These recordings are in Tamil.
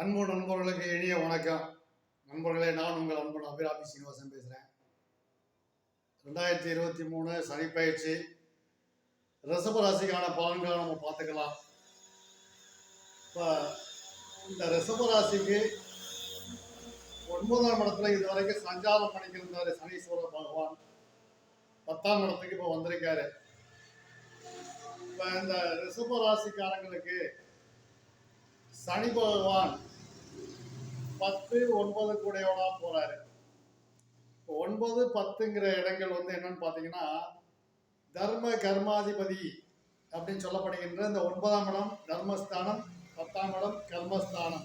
அன்பு நண்பர்களுக்கு இனிய வணக்கம். நண்பர்களே நான் உங்கள் அன்பு அபிராமி சீனிவாசன் பேசுகிறேன் ரெண்டாயிரத்தி இருபத்தி மூணு சனி பயிற்சி. ராசிக்கான பலன்களை நம்ம பார்த்துக்கலாம். இப்போ இந்த ரிசபராசிக்கு ஒன்பதாம் இடத்துல இது வரைக்கும் சஞ்சாரம் பண்ணிக்கிருந்தாரு சனீஸ்வர பகவான். பத்தாம் இடத்துக்கு இப்போ வந்திருக்காரு. இப்போ இந்த ரிசபராசிக்காரங்களுக்கு சனி பகவான் பத்து ஒன்பது கூடையோட போறாரு. இப்போ ஒன்பது பத்துங்கிற இடங்கள் வந்து என்னன்னு பார்த்தீங்கன்னா தர்ம கர்மாதிபதி அப்படின்னு சொல்லப்படுகின்ற இந்த ஒன்பதாம் இடம் தர்மஸ்தானம் பத்தாம் இடம் கர்மஸ்தானம்.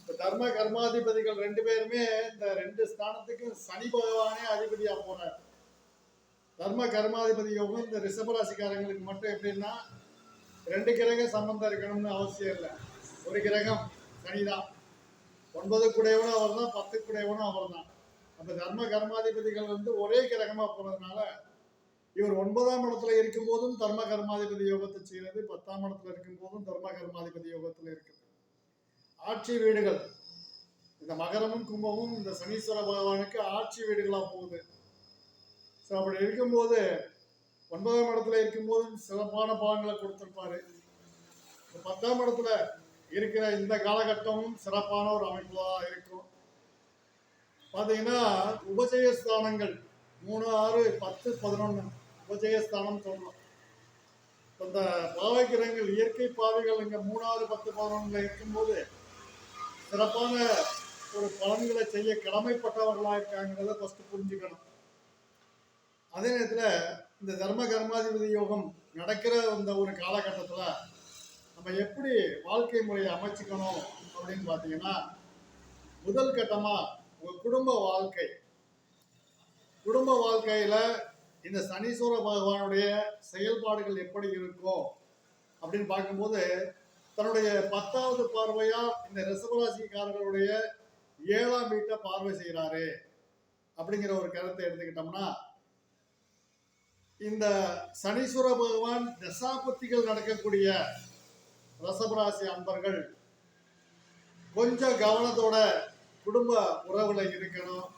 இப்போ தர்ம கர்மாதிபதிகள் ரெண்டு பேருமே இந்த ரெண்டு ஸ்தானத்துக்கு சனி பகவானே அதிபதியா போறார். தர்ம கர்மாதிபதி யோகம் இந்த ரிஷபராசிக்காரங்களுக்கு மட்டும் எப்படின்னா ரெண்டு கிரக சம்பந்தம் இருக்கணும்னு அவசியம் இல்லை. ஒரு கிரகம் சனிதான். ஒன்பது குடையவனும் அவர் தான் பத்து குடையவனும் அவர் தான் அந்த தர்ம கர்மாதிபதிகள் வந்து ஒரே கிரகமாக போனதுனால இவர் ஒன்பதாம் இடத்துல இருக்கும்போதும் தர்ம கர்மாதிபதி யோகத்தை செய்கிறது பத்தாம் இடத்துல இருக்கும்போதும் தர்ம கர்மாதிபதி யோகத்தில் இருக்குது. ஆட்சி வீடுகள். இந்த மகரமும் கும்பமும் இந்த சனீஸ்வர பகவானுக்கு ஆட்சி வீடுகளாக போகுது. ஸோ அப்படி இருக்கும்போது ஒன்பதாம் இடத்துல இருக்கும்போது சிறப்பான பாகங்களை கொடுத்துருப்பாரு. பத்தாம் இடத்துல இருக்கிற இந்த காலகட்டமும் சிறப்பான ஒரு அமைப்பாக இருக்கும். பார்த்தீங்கன்னா உபஜயஸ்தானங்கள் மூணு ஆறு பத்து பதினொன்று உபஜயஸ்தானம் சொல்லலாம். அந்த இந்த இயற்கை பாதைகள் இங்கே மூணு ஆறு பத்து பதினொன்றில் இருக்கும்போது சிறப்பான ஒரு பலன்களை செய்ய கடமைப்பட்டவர்களாக இருக்காங்கிறத ஃபஸ்ட்டு புரிஞ்சுக்கணும். அதே நேரத்தில் இந்த தர்ம கர்மாதிபதி யோகம் நடக்கிற இந்த ஒரு காலகட்டத்தில் நம்ம எப்படி வாழ்க்கை முறையை அமைச்சுக்கணும் அப்படின்னு பார்த்தீங்கன்னா முதல் கட்டமாக உங்கள் குடும்ப வாழ்க்கை. குடும்ப வாழ்க்கையில் இந்த சனீஸ்வர பகவானுடைய செயல்பாடுகள் எப்படி இருக்கும் அப்படின்னு பார்க்கும்போது தன்னுடைய பத்தாவது பார்வையாக இந்த ரிசவராசிக்காரர்களுடைய ஏழாம் வீட்டை பார்வை செய்கிறாரு அப்படிங்கிற ஒரு கருத்தை எடுத்துக்கிட்டோம்னா இந்த சனீஸ்வர பகவான் தசாபத்திகள் நடக்கக்கூடிய ரசபராசி அன்பர்கள் கொஞ்சம் கவனத்தோட குடும்ப உறவுல இருக்கணும்.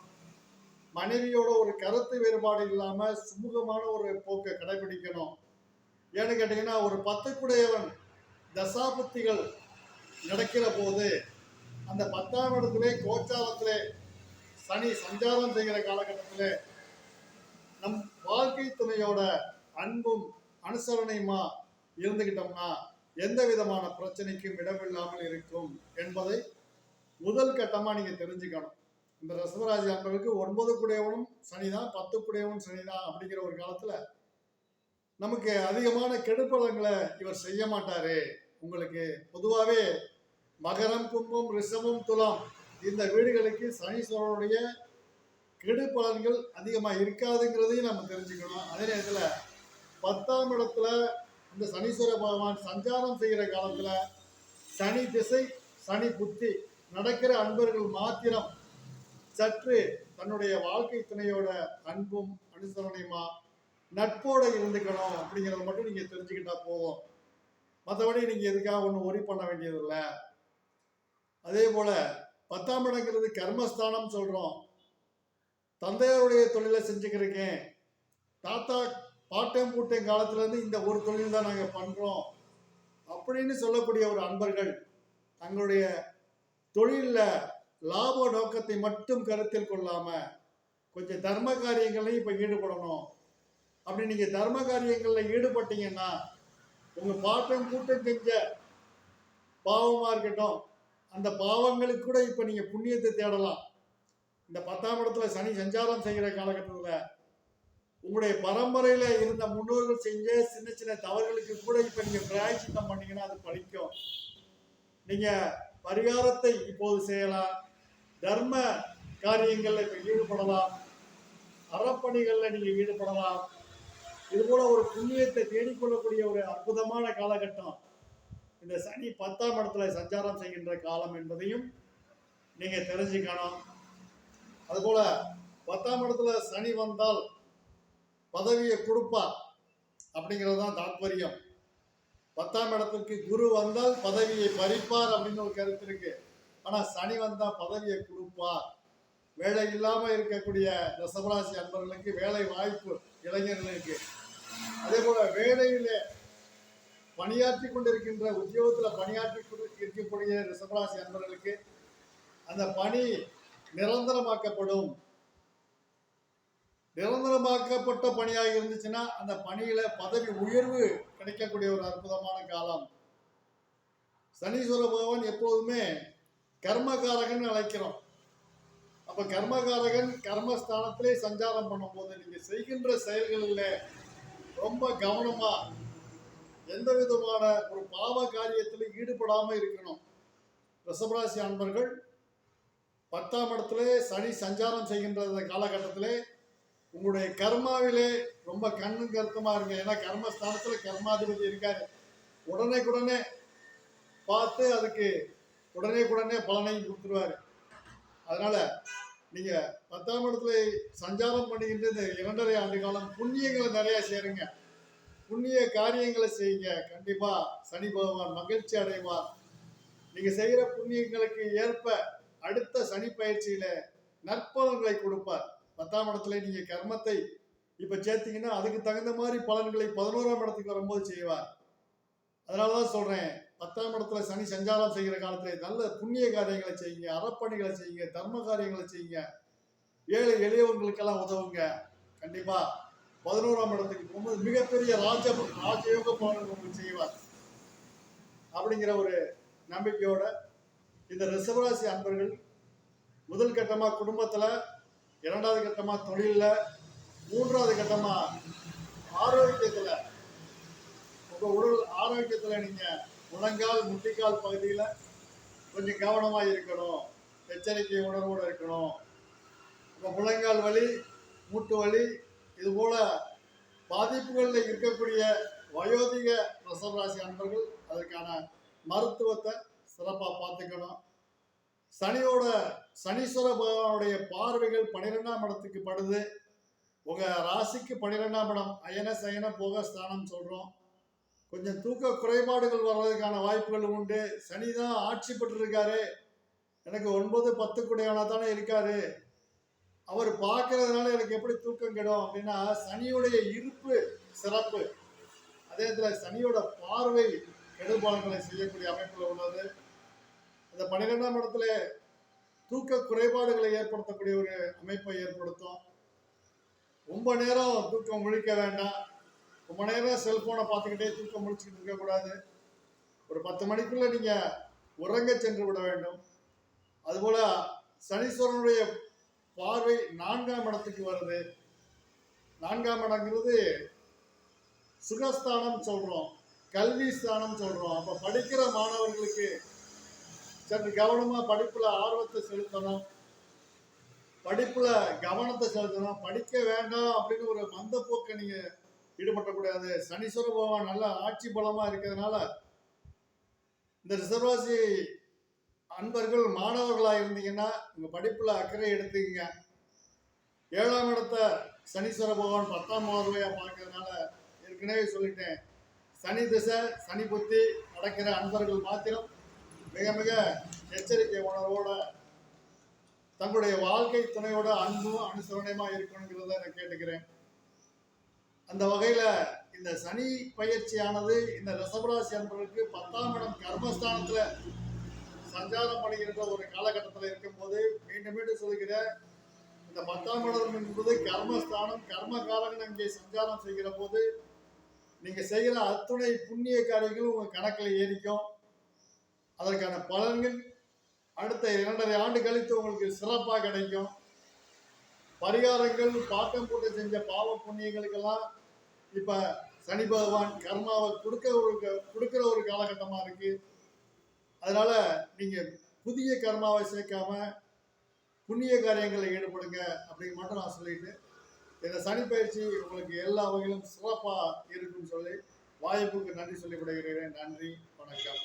மனைவியோட ஒரு கருத்து வேறுபாடு இல்லாம சுமூகமான ஒரு போக்கை கடைபிடிக்கணும். ஏன்னு கேட்டீங்கன்னா ஒரு பத்துக்குடையவன் தசாபத்திகள் நடக்கிற போது அந்த பத்தாம் இடத்திலே கோச்சாரத்திலே சனி சஞ்சாரம் செய்கிற காலகட்டத்திலே நம் வாழ்க்கை துணையோட அன்பும் அனுசரணையுமா இருந்துகிட்டோம்னா எந்த விதமான பிரச்சனைக்கும் இடமில்லாமல் இருக்கும் என்பதை முதல் கட்டமா நீங்க தெரிஞ்சுக்கணும். இந்த ரசவராஜ் அன்பர்களுக்கு ஒன்பது குடையவனும் சனிதான் பத்து குடையவனும் சனிதான் அப்படிங்கிற ஒரு காலத்துல நமக்கு அதிகமான கெடுப்பலங்களை இவர் செய்ய மாட்டாரு. உங்களுக்கு பொதுவாகவே மகரம் கும்பம் ரிஷமும் துலாம் இந்த வீடுகளுக்கு சனீஸ்வரனுடைய கெடு பலன்கள் அதிகமாக இருக்காதுங்கிறதையும் நம்ம தெரிஞ்சுக்கணும். அதே நேரத்தில் பத்தாம் இடத்துல இந்த சனீஸ்வர பகவான் சஞ்சாரம் செய்கிற காலத்தில் சனி திசை சனி புத்தி நடக்கிற அன்பர்கள் மாத்திரம் சற்று தன்னுடைய வாழ்க்கை துணையோட அன்பும் அனுசரணையுமா நட்போட இருந்துக்கணும் அப்படிங்கிறத மட்டும் நீங்கள் தெரிஞ்சுக்கிட்டா போதும். மற்றபடி நீங்கள் எதுக்காக ஒன்றும் ஒரி பண்ண வேண்டியதில்லை அதே போல் பத்தாம் இடங்கிறது கர்மஸ்தானம் சொல்கிறோம் தந்தையாருடைய தொழிலை செஞ்சுக்கிருக்கேன். தாத்தா பாட்டம் டைம் காலத்துலேருந்து இந்த ஒரு தொழில் தான் நாங்கள் பண்ணுறோம் அப்படின்னு சொல்லக்கூடிய ஒரு அன்பர்கள் தங்களுடைய தொழிலில் லாப நோக்கத்தை மட்டும் கருத்தில் கொள்ளாமல் கொஞ்சம் தர்ம காரியங்களையும் இப்போ ஈடுபடணும். அப்படி நீங்கள் தர்ம காரியங்களில் ஈடுபட்டீங்கன்னா உங்கள் பாட்டம் கூட்டம் செஞ்ச பாவமாக இருக்கட்டும். அந்த பாவங்களுக்கு கூட இப்போ நீங்கள் புண்ணியத்தை தேடலாம். இந்த பத்தாம் இடத்துல சனி சஞ்சாரம் செய்கிற காலகட்டத்தில் உங்களுடைய பரம்பரையில் இருந்த முன்னோர்கள் செஞ்ச சின்ன சின்ன தவறுகளுக்கு கூட இப்போ நீங்கள் பிராயச்சித்தம் பண்ணீங்கன்னா அது பழிக்கும். நீங்கள் பரிகாரத்தை இப்போது செய்யலாம். தர்ம காரியங்களில் இப்போ ஈடுபடலாம். அறப்பணிகளில் நீங்கள் ஈடுபடலாம். இது போல ஒரு புண்ணியத்தை தேடிக்கொள்ளக்கூடிய ஒரு அற்புதமான காலகட்டம். இந்த சனி பத்தாம் இடத்துல சஞ்சாரம் செய்கின்ற காலம் என்பதையும் நீங்கள் தெரிஞ்சுக்கணும். அதுபோல பத்தாம் இடத்துல சனி வந்தால் பதவியை கொடுப்பார் அப்படிங்கிறது தான் தாத்பரியம். பத்தாம் இடத்துக்கு குரு வந்தால் பதவியை பறிப்பார் அப்படின்னு ஒரு கருத்து இருக்கு. ஆனால் சனி வந்தால் பதவியை கொடுப்பார். வேலை இல்லாமல் இருக்கக்கூடிய ரிஷபராசி அன்பர்களுக்கு வேலை வாய்ப்பு இளைஞர்களுக்கு. அதே போல வேலையிலே பணியாற்றி கொண்டிருக்கின்ற உத்தியோகத்தில் பணியாற்றி கொண்டு இருக்கக்கூடிய ரிசபராசி அன்பர்களுக்கு அந்த பணி நிரந்தரமாக்கப்படும். நிரந்தரமாக்கப்பட்ட பணியாக இருந்துச்சுன்னா அந்த பணியில பதவி உயர்வு கிடைக்கக்கூடிய ஒரு அற்புதமான காலம். சனீஸ்வர பகவான் எப்போதுமே கர்மகாரகன் அழைக்கிறோம். அப்ப கர்மகாரகன் கர்மஸ்தானத்திலே சஞ்சாரம் பண்ணும்போது நீங்க செய்கின்ற செயல்களில் ரொம்ப கவனமா எந்த விதமான ஒரு பாவ காரியத்தில் ஈடுபடாம இருக்கணும். ரிஷபராசி அன்பர்கள் பத்தாம் இடத்துல சனி சஞ்சாரம் செய்கின்ற இந்த காலகட்டத்திலே உங்களுடைய கர்மாவிலே ரொம்ப கண்ணும் கருத்துமா இருங்க. ஏன்னா கர்மஸ்தானத்துல கர்மாதிபதி இருக்காரு. உடனே உடனே பார்த்து அதுக்கு உடனே உடனே பலனையும் கொடுத்துருவாரு. அதனால நீங்க பத்தாம் இடத்துல சஞ்சாரம் பண்ணுகின்ற இந்த இரண்டரை ஆண்டு காலம் புண்ணியங்களை நிறைய சேருங்க. புண்ணிய காரியங்களை செய்யுங்க. கண்டிப்பா சனி பகவான் மகிழ்ச்சி அடைவார். நீங்க செய்யற புண்ணியங்களுக்கு ஏற்ப அடுத்த சனி பயிற்சியில நற்பலன்களை கொடுப்பார். பத்தாம் இடத்துல நீங்க கர்மத்தை இப்ப சேர்த்தீங்கன்னா அதுக்கு தகுந்த மாதிரி பலன்களை பதினோராம் இடத்துக்கு வரும்போது செய்வார். அதனாலதான் சொல்றேன் பத்தாம் இடத்துல சனி சஞ்சாரம் செய்கிற காலத்துல நல்ல புண்ணிய காரியங்களை செய்யுங்க அறப்பணிகளை செய்யுங்க தர்ம காரியங்களை செய்யுங்க. ஏழை எளியவங்களுக்கெல்லாம் உதவுங்க. கண்டிப்பா பதினோராம் இடத்துக்கு போகும்போது மிகப்பெரிய ராஜ ராஜயோக பலன்கள் உங்களுக்கு செய்வார். அப்படிங்கிற ஒரு நம்பிக்கையோட இந்த ரிஷபராசி அன்பர்கள் முதல் கட்டமா குடும்பத்துல இரண்டாவது கட்டமா தொழிலில் மூன்றாவது கட்டமா ஆரோக்கியத்துல. உங்க உடல் ஆரோக்கியத்துல நீங்க முழங்கால் முட்டிக்கால் பகுதியில கொஞ்சம் கவனமா இருக்கணும். எச்சரிக்கை உணர்வோடு இருக்கணும். உங்க முழங்கால் வலி மூட்டு வலி இது போல பாதிப்புகளில் இருக்கக்கூடிய வயோதிக ரிஷபராசி அன்பர்கள் அதற்கான மருத்துவத்தை சிறப்பாக பார்த்துக்கணும். சனியோட சனீஸ்வர பகவானுடைய பார்வைகள் பனிரெண்டாம் இடத்துக்கு படுது. உங்க ராசிக்கு பனிரெண்டாம் இடம். அயன சயன போக ஸ்தானம் சொல்றோம். கொஞ்சம் தூக்க குறைபாடுகள் வர்றதுக்கான வாய்ப்புகள் உண்டு. சனி தான் ஆட்சி பெற்றிருக்காரு. எனக்கு ஒன்பது பத்து குடையானா தானே இருக்காரு. அவர் பார்க்கறதுனால எனக்கு எப்படி தூக்கம் கெடும் அப்படின்னா சனியுடைய இருப்பு சிறப்பு. அதே நேரத்தில் சனியோட பார்வை கெடுபாலங்களை செய்யக்கூடிய அமைப்பில் உள்ளது. அந்த பன்னிரெண்டாம் இடத்துல தூக்க குறைபாடுகளை ஏற்படுத்தக்கூடிய ஒரு அமைப்பை ஏற்படுத்தும். ரொம்ப நேரம் தூக்கம் முழிக்க வேண்டாம். ரொம்ப நேரம் செல்போனை பார்த்துக்கிட்டே தூக்கம் முழிச்சுக்கிட்டு இருக்கக்கூடாது. ஒரு பத்து மணிக்குள்ள நீங்க உறங்க சென்று விட வேண்டும். அதுபோல சனீஸ்வரனுடைய பார்வை நான்காம் இடத்துக்கு வருது. நான்காம் இடங்கிறது சுகஸ்தானம் சொல்றோம். கல்வி ஸ்தானம் சொல்றோம். அப்ப படிக்கிற மாணவர்களுக்கு சற்று கவனமா படிப்புல ஆர்வத்தை செலுத்தணும். படிப்புல கவனத்தை செலுத்தணும். படிக்க வேண்டாம் அப்படின்னு ஒரு மந்த போக்கை நீங்க ஈடுபடக்கூடாது சனீஸ்வர பகவான் நல்ல ஆட்சி பலமா இருக்கிறதுனால இந்த ரிசர்வாசி அன்பர்கள் மாணவர்களா இருந்தீங்கன்னா உங்க படிப்புல அக்கறை எடுத்துக்கங்க. ஏழாம் இடத்த சனீஸ்வர பகவான் பத்தாம் பார்வையா பார்க்கறதுனால ஏற்கனவே சொல்லிட்டேன். சனி திசை சனி புத்தி நடக்கிற அன்பர்கள் மாத்திரம் மிக மிக எச்சரிக்கை உணர்வோட தங்களுடைய வாழ்க்கை துணையோட அன்பும் அனுசரணையுமா இருக்கணுங்கிறத நான் கேட்டுக்கிறேன். அந்த வகையில இந்த சனி பயிற்சியானது இந்த ரிஷபராசி அன்பர்களுக்கு பத்தாம் இடம் கர்மஸ்தானத்துல சஞ்சாரம் பண்ணுகின்ற ஒரு காலகட்டத்தில் இருக்கும்போது மீண்டும் மீண்டும் சொல்கிற இந்த பத்தாம் இடம் என்பது கர்மஸ்தானம் கர்மகாரகன் அங்கே சஞ்சாரம் செய்கிற போது நீங்க செய்கிற அத்துணை புண்ணிய காரியங்கள் உங்க கணக்கில் ஏறிக்கும். அதற்கான பலன்கள் அடுத்த இரண்டரை ஆண்டு கழித்து உங்களுக்கு சிறப்பாக கிடைக்கும். பரிகாரங்கள் பாட்டம் போட்டு செஞ்ச பாவ புண்ணியங்களுக்கெல்லாம் இப்ப சனி பகவான் கர்மாவை கொடுக்க ஒரு கொடுக்கிற ஒரு காலகட்டமா இருக்கு. அதனால நீங்க புதிய கர்மாவை சேர்க்காம புண்ணிய காரியங்களில் ஈடுபடுங்க அப்படின்னு மட்டும் நான் சொல்லிட்டு இந்த சனி பயிற்சி உங்களுக்கு எல்லா வகையிலும் சிறப்பாக இருக்குன்னு சொல்லி வாய்ப்புக்கு நன்றி சொல்லி விடுகிறேன் நன்றி வணக்கம்.